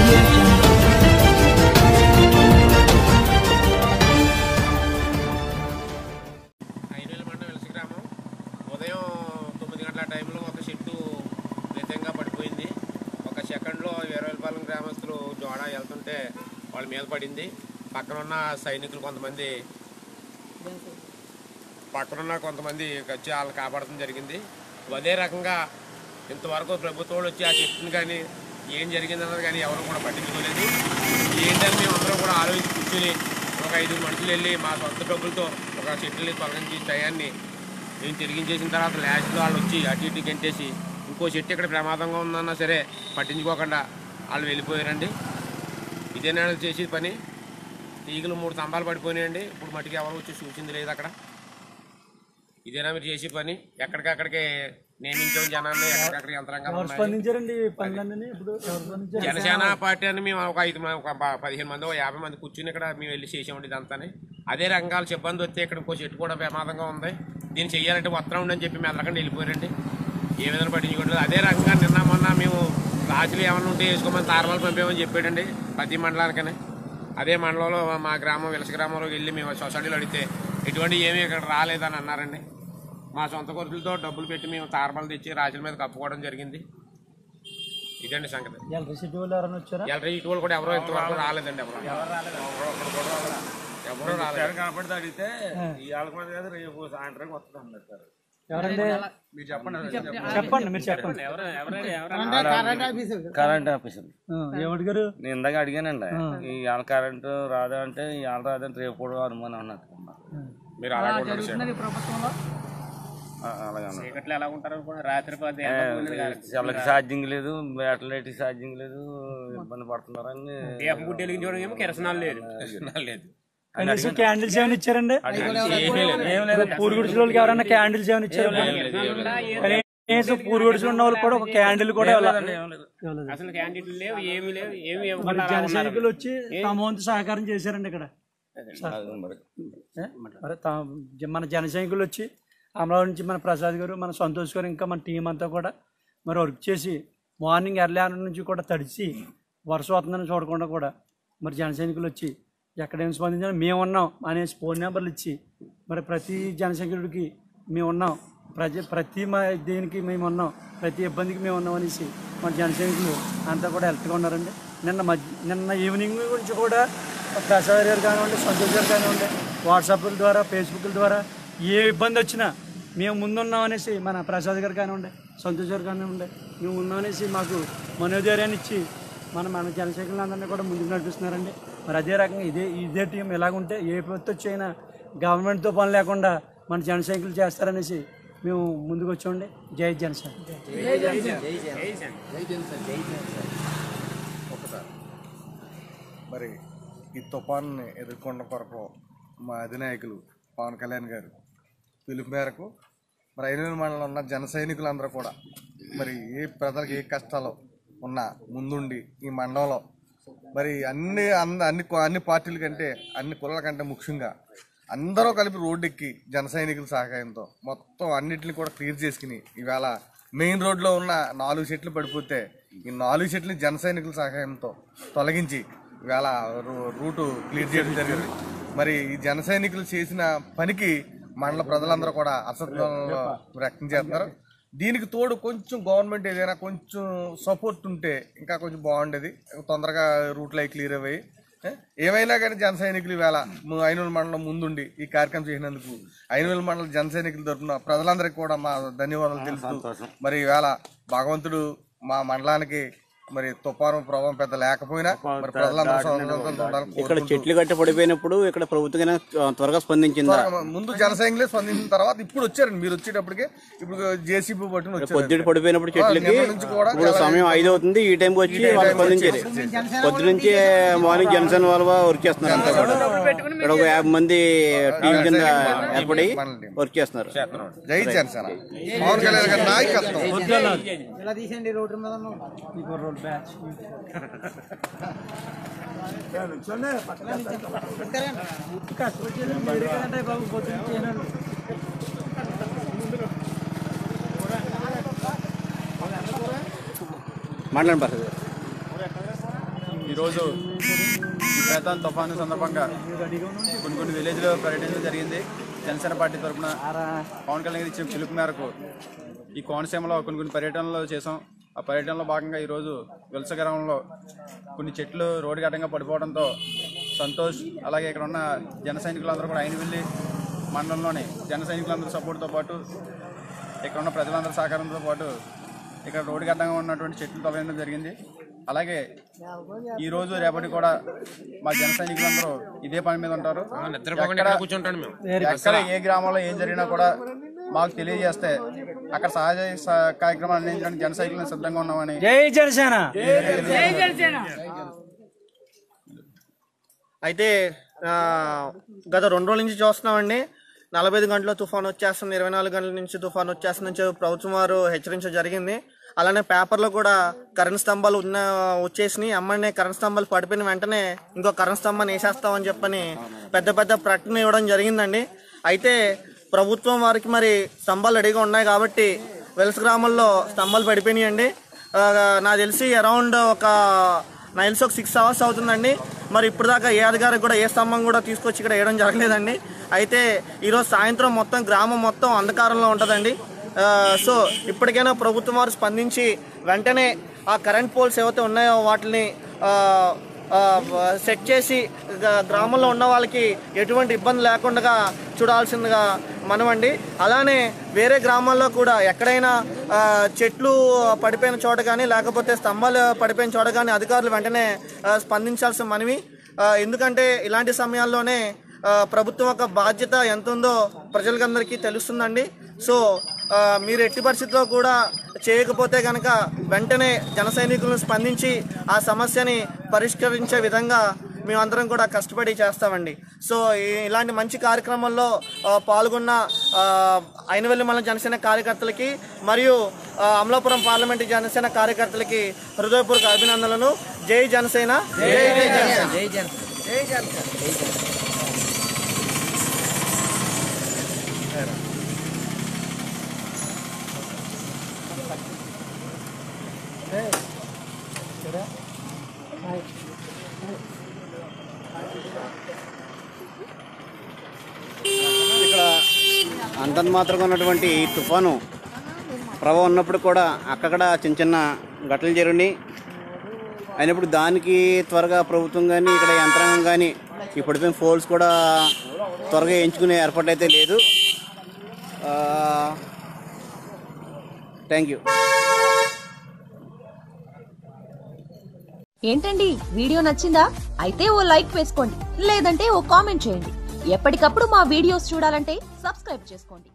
audio jungle. ఐదు మండలం వెలసి గ్రామం. ఉదయం తొమ్మిది గంటల టైంలో ఒక చెట్టు విధంగా పడిపోయింది. ఒక సెకండ్లో వీరవేలపాలెం గ్రామస్తులు జోడ వెళ్తుంటే వాళ్ళ మీద పడింది. పక్కనున్న సైనికులు కొంతమంది పక్కనున్న కొంతమంది వచ్చి వాళ్ళు కాపాడటం జరిగింది. అదే రకంగా ఇంతవరకు ప్రభుత్వం వచ్చి ఆ చెట్టుని కానీ ఏం జరిగిందన్నది కానీ ఎవరు కూడా పట్టించుకోలేదు. ఏంటని మేము అందరం కూడా ఆలోచించి కూర్చుని ఒక ఐదు మనుషులు వెళ్ళి మా సొంత డబ్బులతో ఒక చెట్టుని తొలగించి టయాన్ని మేము తిరిగించేసిన తర్వాత లాస్ట్లో వాళ్ళు వచ్చి అటు ఇటు గెంటేసి ఇంకో చెట్టు ఇక్కడ ప్రమాదంగా ఉందన్నా సరే పట్టించుకోకుండా వాళ్ళు వెళ్ళిపోయారండి. ఇదే నేను చేసే పని. తీగలు మూడు స్తంభాలు పడిపోయినాయండి. ఇప్పుడు మట్టికి ఎవరు వచ్చి చూసింది లేదు అక్కడ. ఇదేనా మీరు చేసే పని? ఎక్కడికక్కడికి నియమించాం జనాన్ని ఎక్కడికక్కడ యంత్రాంగాలు ఉన్నాయి. స్పందించారండి ఈ పనులన్నీ? ఇప్పుడు ఎవరు స్పందించారు? జనసేన పార్టీ అని మేము ఒక ఐదు మంది ఒక పదిహేను మంది ఒక యాభై మంది కూర్చుని ఇక్కడ మేము వెళ్ళి చేసామండి ఇదంతాని. అదే రంగాల సిబ్బంది వస్తే ఇక్కడ ఇంకో చెట్టు కూడా ప్రమాదంగా ఉంది. దీన్ని చెయ్యాలంటే వస్త్రం ఉండని చెప్పి మేము అదలకండి వెళ్ళిపోయారండి. ఏ విధంగా పట్టించుకోవట్లేదు అదే రకంగా నిన్న మొన్న మేము రాజులు ఏమన్నా ఉంటే వేసుకోమని తారమాలు పంపామని చెప్పాడండి ప్రతి మండలానికనే. అదే మండలంలో మా గ్రామం విలస గ్రామంలో వెళ్ళి మేము సొసైటీలో అడిగితే ఎటువంటి ఏమీ ఇక్కడ రాలేదని అన్నారండి. మా సొంత ఖర్చులతో డబ్బులు పెట్టి మేము తారమాలు తెచ్చి రాజుల మీద కప్పుకోవడం జరిగింది. ఇదండి సంగతి. ఎలక్ట్రిక్ ఇటువంటి కూడా ఎవరో ఇంతవరకు రాలేదండి ఎవరు. ఎవరు రాలేదు. కనపడితే అడిగితే ఇవాళ కాదు రేపు సాయంత్రం వస్తుంది అన్నారు సార్. ఎవరండి? మీరు చెప్పండి చెప్పండి. మీరు చెప్పండి. కరెంట్ ఆఫీసర్ నేను ఇందాక అడిగానండి. ఇవాళ కరెంటు రాదా అంటే ఇవాళ రాదంటే రేపు కూడా అనుమానం అన్నది మీరు అలా చీకట్లో ఎలా ఉంటారు కూడా రాత్రి పది వాళ్ళకి ఛార్జింగ్ లేదు బ్యాటరీ ఛార్జింగ్ లేదు ఇబ్బంది పడుతున్నారని గుడ్డి వెలిగించడం ఏమో కిరసనాలు లేదు లేదు కనీసం క్యాండిల్స్ ఏమైనా ఇచ్చారండి పూరు వాళ్ళకి ఎవరైనా క్యాండిల్స్ ఏమైనా ఇచ్చారు కనీసం పూరు గుడిసిన ఉన్న వాళ్ళకి కూడా ఒక క్యాండిల్ కూడా. అసలు క్యాండిడేట్లు లేవు ఏమి లేవు ఏమి మరి ఇవ్వకుండా జన సైనికులు వచ్చి తమ వంతు సహకారం చేశారండి ఇక్కడ మన జన సైనికులు వచ్చి అమరావతి నుంచి మన ప్రసాద్ గారు మన సంతోష్ గారు ఇంకా మన టీం అంతా కూడా మరి వర్క్ చేసి మార్నింగ్ ఎర్లీ ఆన్ నుంచి కూడా తడిచి వర్షం వస్తుందని చూడకుండా కూడా మరి జన సైనికులు వచ్చి ఎక్కడేం స్పందించాలి మేము ఉన్నాం అనేసి ఫోన్ నెంబర్లు ఇచ్చి మరి ప్రతి జనసైనికుడికి మేము ఉన్నాం. ప్రజ ప్రతి మా దేనికి మేము ఉన్నాం. ప్రతి ఇబ్బందికి మేము ఉన్నాం అనేసి మన జనసైనికులు అంతా కూడా హెల్త్గా ఉన్నారండి. నిన్న మధ్య నిన్న ఈవినింగ్ గురించి కూడా ప్రసాద్ గారు కానివ్వండి సంతోష్ గారు కానివ్వండి వాట్సాప్ల ద్వారా ఫేస్బుక్ల ద్వారా ఏ ఇబ్బంది వచ్చినా మేము ముందున్నాం అనేసి మన ప్రసాద్ గారు కానివ్వండి సంతోష్ గారు కానివ్వండి మేము ఉన్నాం అనేసి మాకు మనోధైర్యాన్ని ఇచ్చి మన మన జనసైకులందరినీ కూడా ముందుకు నడిపిస్తున్నారండి. మరి అదే రకంగా ఇదే ఇదే టీం ఎలాగుంటే ఏ ప్రభుత్వం వచ్చైనా గవర్నమెంట్తో పని లేకుండా మన జనసైకులు చేస్తారనేసి మేము ముందుకు వచ్చామండి. జై జనసేన. మరి ఈ తుఫాన్ని ఎదుర్కొన్న కొరకు మా అధినాయకులు పవన్ కళ్యాణ్ గారు పిలుపు మేరకు మరి ఐనూరు మండలంలో ఉన్న జన సైనికులందరూ కూడా మరి ఏ ప్రజలకు ఏ కష్టాలు ఉన్నా ముందుండి ఈ మండలంలో మరి అన్ని అన్ని అన్ని అన్ని పార్టీల కంటే అన్ని కులాల కంటే ముఖ్యంగా అందరూ కలిపి రోడ్డెక్కి జన సైనికుల సహాయంతో మొత్తం అన్నిటిని కూడా క్లియర్ చేసుకుని ఈవేళ మెయిన్ రోడ్లో ఉన్న నాలుగు చెట్లు పడిపోతే ఈ నాలుగు చెట్లని జన సైనికుల సహాయంతో తొలగించి ఈవేళ రూ- రూటు క్లియర్ చేయడం జరిగింది. మరి ఈ జన సైనికులు చేసిన పనికి మండల ప్రజలందరూ కూడా అసంతృప్తి వ్యక్తం చేస్తున్నారు. దీనికి తోడు కొంచెం గవర్నమెంట్ ఏదైనా కొంచెం సపోర్ట్ ఉంటే ఇంకా కొంచెం బాగుండేది. తొందరగా రూట్లు అవి క్లియర్ అయ్యాయి. ఏ? ఏమైనా కానీ జన సైనికులు ఈవేళ ఐనూరు మండలం ముందుండి ఈ కార్యక్రమం చేసినందుకు ఐనూరు మండలం జన సైనికుల తరఫున ప్రజలందరికీ కూడా మా ధన్యవాదాలు తెలుపుతూ మరి ఈవేళ భగవంతుడు మా మండలానికి మరి తుఫాను ప్రభావం పెద్ద లేకపోయినా మరి ప్రజలందరూ ఇక్కడ చెట్లు కట్టి పడిపోయినప్పుడు ఇక్కడ ప్రభుత్వం త్వరగా స్పందించిందా? ముందు జన సైనికులే స్పందించిన తర్వాత ఇప్పుడు వచ్చారండి. మీరు వచ్చేటప్పటికే ఇప్పుడు జేసీబీ పట్టుకుని పొద్దుట పడిపోయినప్పుడు చెట్లకి ఇప్పుడు సమయం ఐదు అవుతుంది ఈ టైంకి వచ్చి వాళ్ళు స్పందించారు. పొద్దు నుంచి మార్నింగ్ జనసేన వాళ్ళు వర్క్ చేస్తున్నారు అంతా కూడా. ఇక్కడ ఒక యాభై మంది టీం కింద ఏర్పడి వర్క్ చేస్తున్నారు. జై జనసేన. పవన్ కళ్యాణ్ గారి నాయకత్వం. బ్యాచ్ బాబు పొద్దున్న మాట్లాడండి ఈరోజు వేతాన్ తుఫాను సందర్భంగా కొన్ని కొన్ని విలేజ్లో పర్యటించడం జరిగింది. జనసేన పార్టీ తరఫున పవన్ కళ్యాణ్ ఇచ్చిన పిలుపు మేరకు ఈ కోనసీమలో కొన్ని కొన్ని పర్యటనలు చేసాం ఆ పర్యటనలో భాగంగా ఈరోజు విలస గ్రామంలో కొన్ని చెట్లు రోడ్డు గడ్డంగా పడిపోవడంతో సంతోష్ అలాగే ఇక్కడ ఉన్న జన సైనికులందరూ కూడా ఆయన వెళ్ళి మండలంలోని జన సైనికులందరూ సపోర్ట్తో పాటు ఇక్కడ ఉన్న ప్రజలందరి సహకారంతో పాటు ఇక్కడ రోడ్డు గడ్డంగా ఉన్నటువంటి చెట్లు తొలగించడం జరిగింది. అలాగే ఈ రోజు రేపటి కూడా మా జన సైనికులందరూ ఇదే పని మీద ఉంటారు. నిద్రపోకుండా ఎక్కడ- ఇక్కడ కూర్చుంటాను మేము. ఎక్కడ ఏ గ్రామంలో ఏం జరిగినా కూడా మాకు తెలియజేస్తే అక్కడ సహజ కార్యక్రమాలు అందించడానికి జన సైనికులు సిద్ధంగా ఉన్నామని. జై జనసేన. అయితే గత రెండు రోజుల నుంచి చూస్తున్నామండి. నలభై ఐదు గంటల తుఫాన్ వచ్చేస్తుంది ఇరవై నాలుగు గంటల నుంచి తుఫాన్ వచ్చేస్తుందని ప్రభుత్వం వారు హెచ్చరించడం జరిగింది. అలానే పేపర్లో కూడా కరెంట్ స్తంభాలు ఉన్న వచ్చేసినాయి. అమ్మనే కరెంట్ స్తంభాలు పడిపోయిన వెంటనే ఇంకో కరెంట్ స్తంభాన్ని వేసేస్తామని చెప్పని పెద్ద పెద్ద ప్రకటన ఇవ్వడం జరిగిందండి. అయితే ప్రభుత్వం వారికి మరి స్తంభాలు రెడీగా ఉన్నాయి కాబట్టి వెల్స్ గ్రామంలో స్తంభాలు పడిపోయినాయండి. ఆ, నాకు తెలిసి అరౌండ్ ఒక నైల్స్ ఒక సిక్స్ అవర్స్ అవుతుందండి. మరి ఇప్పుడు దాకా ఏ అధికారికి కూడా ఏ స్తంభం కూడా తీసుకొచ్చి ఇక్కడ వేయడం జరగలేదండి. అయితే ఈరోజు సాయంత్రం మొత్తం గ్రామం మొత్తం అంధకారంలో ఉంటుందండి. సో ఇప్పటికైనా ప్రభుత్వం వారు స్పందించి వెంటనే ఆ కరెంట్ పోల్స్ ఏవైతే ఉన్నాయో వాటిని సెట్ చేసి గ్రామంలో ఉన్న వాళ్ళకి ఎటువంటి ఇబ్బంది లేకుండా చూడాల్సిందిగా మనమండి. అలానే వేరే గ్రామాల్లో కూడా ఎక్కడైనా చెట్లు పడిపోయిన చోట కానీ లేకపోతే స్తంభాలు పడిపోయిన చోట కానీ అధికారులు వెంటనే స్పందించాల్సిన మనవి. ఎందుకంటే ఇలాంటి సమయాల్లోనే ప్రభుత్వం యొక్క బాధ్యత ఎంత ఉందో ప్రజలకందరికీ తెలుస్తుందండి. సో మీరు ఎట్టి పరిస్థితిలో కూడా చేయకపోతే కనుక వెంటనే జన సైనికులను స్పందించి ఆ సమస్యని పరిష్కరించే విధంగా మేమందరం కూడా కష్టపడి చేస్తామండి. సో ఇలాంటి మంచి కార్యక్రమంలో పాల్గొన్న అయినవెల్లి మన జనసేన కార్యకర్తలకి మరియు అమలాపురం పార్లమెంటు జనసేన కార్యకర్తలకి హృదయపూర్వక అభినందనలు. జై జనసేన. జై జై జనసేన. ఇక్కడ అంతంత ఉన్నటువంటి ఈ తుఫాను ప్రభావం ఉన్నప్పుడు కూడా అక్కడ చిన్న చిన్న ఘటనలు జరిగినాయి. అయినప్పుడు దానికి త్వరగా ప్రభుత్వం కానీ ఇక్కడ యంత్రాంగం కానీ ఈ పడిపోయిన ఫోల్స్ కూడా త్వరగా ఎంచుకునే ఏర్పాటు అయితే లేదు థ్యాంక్ యూ. ఏంటండి? వీడియో నచ్చిందా? అయితే ఓ లైక్ వేసుకోండి. లేదంటే ఓ కామెంట్ చేయండి. ఎప్పటికప్పుడు మా వీడియోస్ చూడాలంటే సబ్స్క్రైబ్ చేసుకోండి.